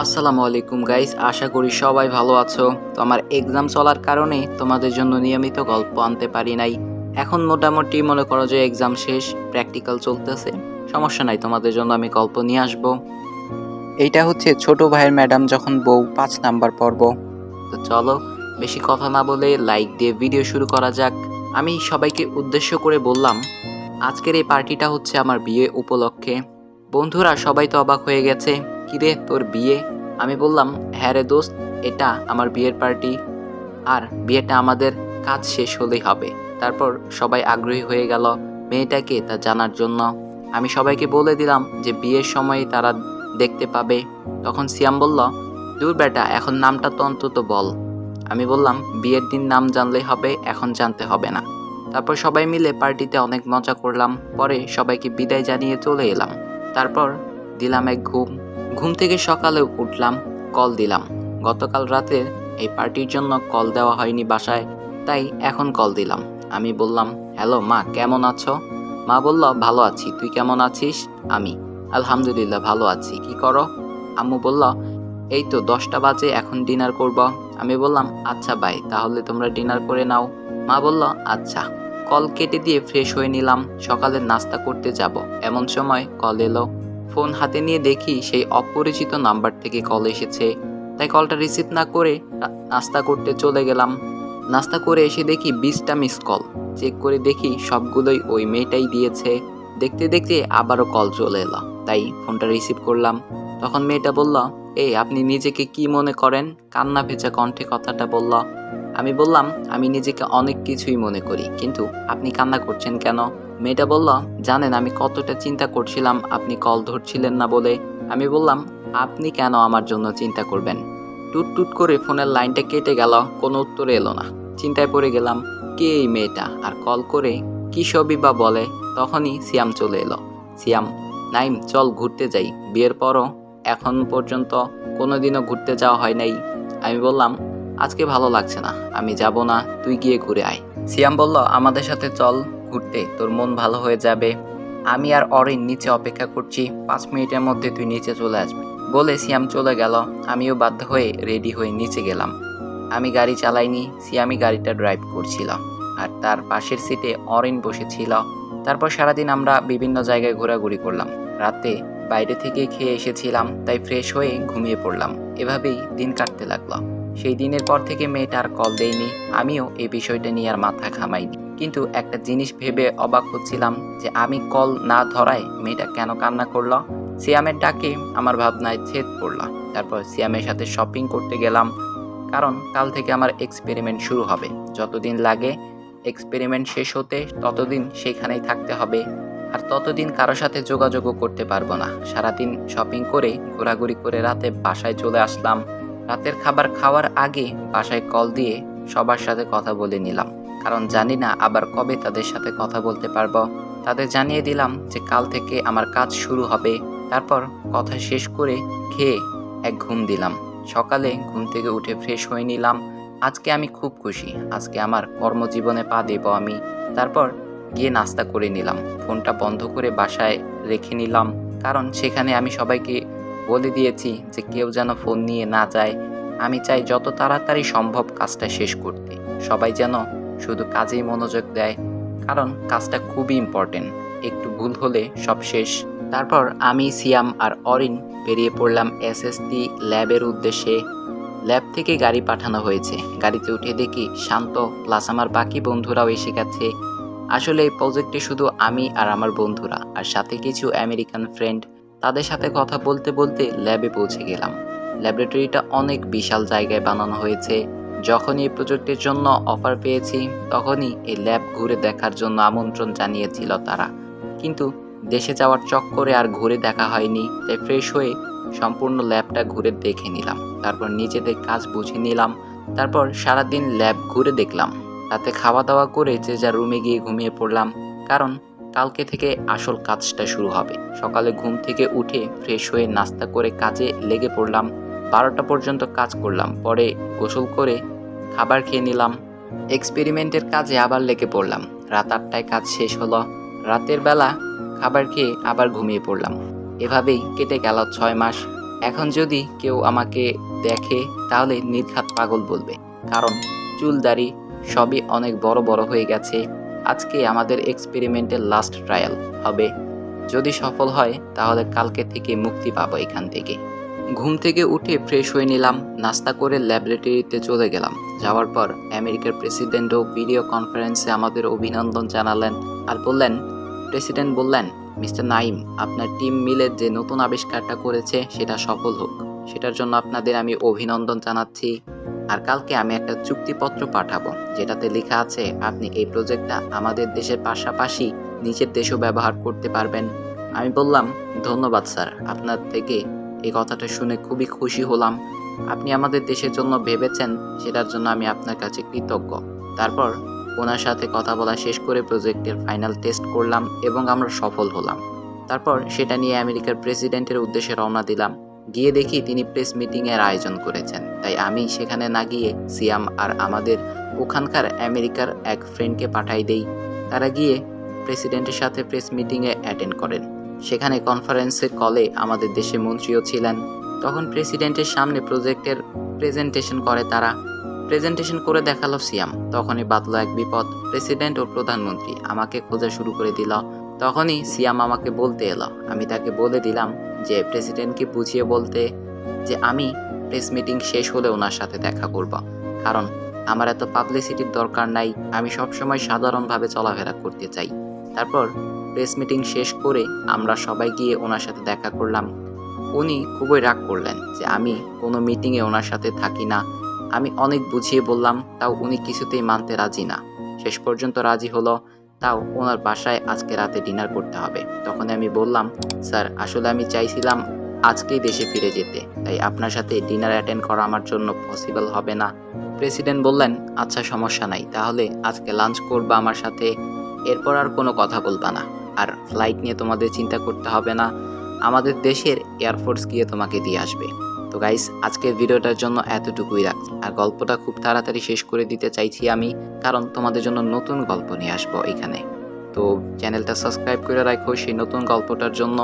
আসসালামু আলাইকুম গাইস আশা করি সবাই ভালো আছো। তো আমার এক্সাম চলার কারণে তোমাদের জন্য নিয়মিত গল্প আনতে পারি নাই। এখন মোটামুটি মনে করো যে এক্সাম শেষ প্র্যাকটিক্যাল চলতেছে। সমস্যা নাই, তোমাদের জন্য আমি গল্প নিয়ে আসব। এইটা হচ্ছে ছোট ভাইয়ের ম্যাডাম যখন বউ পাঁচ নাম্বার পর্ব। তো চলো, বেশি কথা না বলে লাইক দিয়ে ভিডিও শুরু করা যাক। আমি সবাইকে উদ্দেশ্য করে বললাম, আজকের এই পার্টিটা হচ্ছে আমার বিয়ে উপলক্ষে। বন্ধুরা, সবাই তো অবাক হয়ে গেছে। কিরে তোর বিয়ে? আমি বললাম হ্যাঁ রে দোস্ত, এটা আমার বিয়ের পার্টি। আর বিয়েটা আমাদের কাজ শেষ হলেই হবে। তারপর সবাই আগ্রহী হয়ে গেল মেয়েটাকে তা জানার জন্য। আমি সবাইকে বলে দিলাম যে বিয়ের সময় তারা দেখতে পাবে। তখন সিয়াম বলল, দূর বেটা, এখন নামটা তো অন্তত বল। আমি বললাম, বিয়ের দিন নাম জানলেই হবে, এখন জানতে হবে না। তারপর সবাই মিলে পার্টিতে অনেক মজা করলাম। পরে সবাইকে বিদায় জানিয়ে চলে এলাম। তারপর দিলাম এক ঘুম। ঘুম থেকে সকালে উঠলাম, কল দিলাম। গতকাল রাতে এই পার্টির জন্য কল দেওয়া হয়নি বাসায়, তাই এখন কল দিলাম। আমি বললাম, হ্যালো, মা, কেমন আছো? মা বলল, ভালো আছি। তুই কেমন আছিস? আমি, আলহামদুলিল্লাহ, ভালো আছি। কি করো? আম্মু বলল, এই তো দশটা বাজে, এখন ডিনার করব। আমি বললাম আচ্ছা ভাই, তাহলে তোমরা ডিনার করে নাও। মা বলল আচ্ছা। কল কেটে দিয়ে ফ্রেশ হয়ে নিলাম সকালে নাস্তা করতে যাব। এমন সময় কল এলো ফোন হাতে নিয়ে দেখি সেই অপরিচিত নাম্বার থেকে কল এসেছে। তাই কলটা রিসিভ না করে নাস্তা করতে চলে গেলাম। নাস্তা করে এসে দেখি বিশটা মিস কল। চেক করে দেখি সবগুলোই ওই মেয়েটাই দিয়েছে। দেখতে দেখতে আবারও কল চলে এলো। তাই ফোনটা রিসিভ করলাম। তখন মেয়েটা বলল এই আপনি নিজেকে কি মনে করেন? কান্না ভেজা কণ্ঠে কথাটা বলল আমি বললাম, আমি নিজেকে অনেক কিছুই মনে করি, কিন্তু আপনি কান্না করছেন কেন? মেয়েটা বলল, জানেন, আমি কতটা চিন্তা করছিলাম, আপনি কল ধরছিলেন না বলে। আমি বললাম, আপনি কেন আমার জন্য চিন্তা করবেন? টুট টুট করে ফোনের লাইনটা কেটে গেল, কোনো উত্তর এলো না। চিন্তায় পড়ে গেলাম, কে এই মেয়েটা? আর কল করে, কি সবই বা বলে? তখনই সিয়াম চলে এলো। সিয়াম, নাইম, চল ঘুরতে যাই, বিয়ের পরও এখন পর্যন্ত কোনোদিনও ঘুরতে যাওয়া হয় নাই। আমি বললাম আজকে ভালো লাগছে না। আমি যাব না, তুই গিয়ে ঘুরে আয়। সিয়াম বলল, আমাদের সাথে চল ঘুরতে, তোর মন ভালো হয়ে যাবে। আমি আর অরিন নিচে অপেক্ষা করছি, পাঁচ মিনিটের মধ্যে তুই নিচে চলে আসবি। বলে সিয়াম চলে গেল। আমিও বাধ্য হয়ে রেডি হয়ে নিচে গেলাম। আমি গাড়ি চালাইনি, সিয়ামই গাড়িটা ড্রাইভ করছিল। আর তার পাশের সিটে অরিন বসেছিল। তারপর সারাদিন আমরা বিভিন্ন জায়গায় ঘোরাঘুরি করলাম। রাতে বাইরে থেকে খেয়ে এসেছিলাম, তাই ফ্রেশ হয়ে ঘুমিয়ে পড়লাম। এভাবেই দিন কাটতে লাগল। সেই দিনের পর থেকে মেয়েটা আর কল দেয়নি। আমিও এই বিষয়টা নিয়ে আর মাথা ঘামাইনি। কিন্তু একটা জিনিস ভেবে অবাক হচ্ছিলাম যে আমি কল না ধরায় মেয়েটা কেন কান্না করল? সিয়ামের ডাকে আমার ভাবনায় ছেদ পড়ল। তারপর সিয়ামের সাথে শপিং করতে গেলাম। কারণ কাল থেকে আমার এক্সপেরিমেন্ট শুরু হবে। যতদিন লাগে এক্সপেরিমেন্ট শেষ হতে ততদিন সেখানেই থাকতে হবে। আর ততদিন কারও সাথে যোগাযোগও করতে পারব না। সারাদিন শপিং করে ঘোরাঘুরি করে রাতে বাসায় চলে আসলাম। রাতের খাবার খাওয়ার আগে বাসায় কল দিয়ে সবার সাথে কথা বলে নিলাম। কারণ জানি না আবার কবে তাদের সাথে কথা বলতে পারব। তাদের জানিয়ে দিলাম যে কাল থেকে আমার কাজ শুরু হবে। তারপর কথা শেষ করে খেয়ে এক ঘুম দিলাম। সকালে ঘুম থেকে উঠে ফ্রেশ হয়ে নিলাম। আজকে আমি খুব খুশি। আজকে আমার কর্মজীবনে পা দেব আমি। তারপর গিয়ে নাস্তা করে নিলাম। ফোনটা বন্ধ করে বাসায় রেখে নিলাম। কারণ সেখানে আমি সবাইকে বলে দিয়েছি যে কেউ যেন ফোন নিয়ে না যায়। আমি চাই যত তাড়াতাড়ি সম্ভব কাজটা শেষ করতে। সবাই যেন শুধু কাজেই মনোযোগ দেয়, কারণ কাজটা খুবই ইম্পর্টেন্ট একটু ভুল হলে সব শেষ। তারপর আমি, সিয়াম আর অরিন বেরিয়ে পড়লাম এসএসটি ল্যাবের উদ্দেশ্যে। ল্যাব থেকে গাড়ি পাঠানো হয়েছে। গাড়িতে উঠে দেখি শান্ত প্লাস আমার বাকি বন্ধুরাও এসে গেছে। আসলে এই প্রজেক্টে শুধু আমি আর আমার বন্ধুরা, আর সাথে কিছু আমেরিকান ফ্রেন্ড তাদের সাথে কথা বলতে বলতে ল্যাবে পৌঁছে গেলাম। ল্যাবরেটরিটা অনেক বিশাল জায়গায় বানানো হয়েছে। যখনই এই প্রজেক্টের জন্য অফার পেয়েছি, তখনই এই ল্যাব ঘুরে দেখার জন্য আমন্ত্রণ জানিয়েছিল তারা। কিন্তু দেশে যাওয়ার চক্করে আর ঘুরে দেখা হয়নি, তাই ফ্রেশ হয়ে সম্পূর্ণ ল্যাবটা ঘুরে দেখে নিলাম। তারপর নিজেদের কাজ বুঝে নিলাম, তারপর সারাদিন ল্যাব ঘুরে দেখলাম। রাতে খাওয়া দাওয়া করে যে যা রুমে গিয়ে ঘুমিয়ে পড়লাম, কারণ কালকে থেকে আসল কাজটা শুরু হবে। সকালে ঘুম থেকে উঠে ফ্রেশ হয়ে নাস্তা করে কাজে লেগে পড়লাম। বারোটা পর্যন্ত কাজ করলাম, পরে গোসল করে খাবার খেয়ে নিলাম। এক্সপেরিমেন্টের কাজে আবার লেগে পড়লাম। রাত আটটায় কাজ শেষ হলো। রাতের বেলা খাবার খেয়ে আবার ঘুমিয়ে পড়লাম। এভাবেই কেটে গেল ছয় মাস। এখন যদি কেউ আমাকে দেখে, তাহলে নির্ঘাত পাগল বলবে। কারণ চুল দাড়ি সবই অনেক বড় বড় হয়ে গেছে। আজকে আমাদের এক্সপেরিমেন্টের লাস্ট ট্রায়াল হবে। যদি সফল হয়, তাহলে কালকে থেকে মুক্তি পাবো এখান থেকে। ঘুম থেকে উঠে ফ্রেশ হয়ে নিলাম, নাস্তা করে ল্যাবরেটরিতে চলে গেলাম। যাওয়ার পর আমেরিকার প্রেসিডেন্টও ভিডিও কনফারেন্সে আমাদের অভিনন্দন জানালেন আর বললেন প্রেসিডেন্ট বললেন মিস্টার নাইম আপনার টিম মিলে যে নতুন আবিষ্কারটা করেছে, সেটা সফল হোক। সেটার জন্য আপনাদের আমি অভিনন্দন জানাচ্ছি। আর কালকে আমি একটা চুক্তিপত্র পাঠাবো, যেটাতে লেখা আছে, আপনি এই প্রজেক্টটা আমাদের দেশের পাশাপাশি নিজের দেশেও ব্যবহার করতে পারবেন। আমি বললাম, ধন্যবাদ স্যার, আপনার থেকে এই কথাটা শুনে খুবই খুশি হলাম। আপনি আমাদের দেশের জন্য ভেবেছেন, সেটার জন্য আমি আপনার কাছে কৃতজ্ঞ। তারপর ওনার সাথে কথা বলা শেষ করে প্রজেক্টের ফাইনাল টেস্ট করলাম এবং আমরা সফল হলাম। তারপর সেটা নিয়ে আমেরিকার প্রেসিডেন্টের উদ্দেশ্যে রওনা দিলাম। গিয়ে দেখি তিনি প্রেস মিটিং এর আয়োজন করেছেন। তাই আমি সেখানে না গিয়ে সিয়াম আর আমাদের ওখানকার আমেরিকার এক ফ্রেন্ডকে পাঠাই দেই। তারা গিয়ে প্রেসিডেন্টের সাথে প্রেস মিটিংয়ে অ্যাটেন্ড করেন। সেখানে কনফারেন্সের কলে আমাদের দেশে মন্ত্রীও ছিলেন। তখন প্রেসিডেন্টের সামনে প্রজেক্টের প্রেজেন্টেশন করে তারা। প্রেজেন্টেশন করে দেখাল সিয়াম। তখনই বাতলো এক বিপদ। প্রেসিডেন্ট ও প্রধানমন্ত্রী আমাকে খোঁজা শুরু করে দিল। তখনই সিয়াম আমাকে বলতে এলো। আমি তাকে বলে দিলাম যে, প্রেসিডেন্টকে বুঝিয়ে বলতে যে, আমি প্রেস মিটিং শেষ হলে ওনার সাথে দেখা করব। কারণ আমার এত পাবলিসিটির দরকার নাই, আমি সবসময় সাধারণভাবে চলাফেরা করতে চাই। তারপর প্রেস মিটিং শেষ করে আমরা সবাই গিয়ে ওনার সাথে দেখা করলাম। উনি খুবই রাগ করলেন যে, আমি কোনো মিটিংয়ে ওনার সাথে থাকি না। আমি অনেক বুঝিয়ে বললাম, তাও উনি কিছুতেই মানতে রাজি না। শেষ পর্যন্ত রাজি হলো। তাও ওনার বাসায় আজকে রাতে ডিনার করতে হবে। তখন আমি বললাম, স্যার, আসলে আমি চাইছিলাম আজকেই দেশে ফিরে যেতে, তাই আপনার সাথে ডিনার অ্যাটেন্ড করা আমার জন্য পসিবল হবে না। প্রেসিডেন্ট বললেন আচ্ছা সমস্যা নাই, তাহলে আজকে লাঞ্চ করবা আমার সাথে, এরপর আর কোনো কথা বলবা না। আর ফ্লাইট নিয়ে তোমাদের চিন্তা করতে হবে না, আমাদের দেশের এয়ারফোর্স গিয়ে তোমাকে দিয়ে আসবে। তো গাইস আজকের ভিডিওটার জন্য এতটুকুই রাখ। আর গল্পটা খুব তাড়াতাড়ি শেষ করে দিতে চাইছি আমি, কারণ তোমাদের জন্য নতুন গল্প নিয়ে আসব এখানে। তো চ্যানেলটা সাবস্ক্রাইব করে রাখো সেই নতুন গল্পটার জন্য।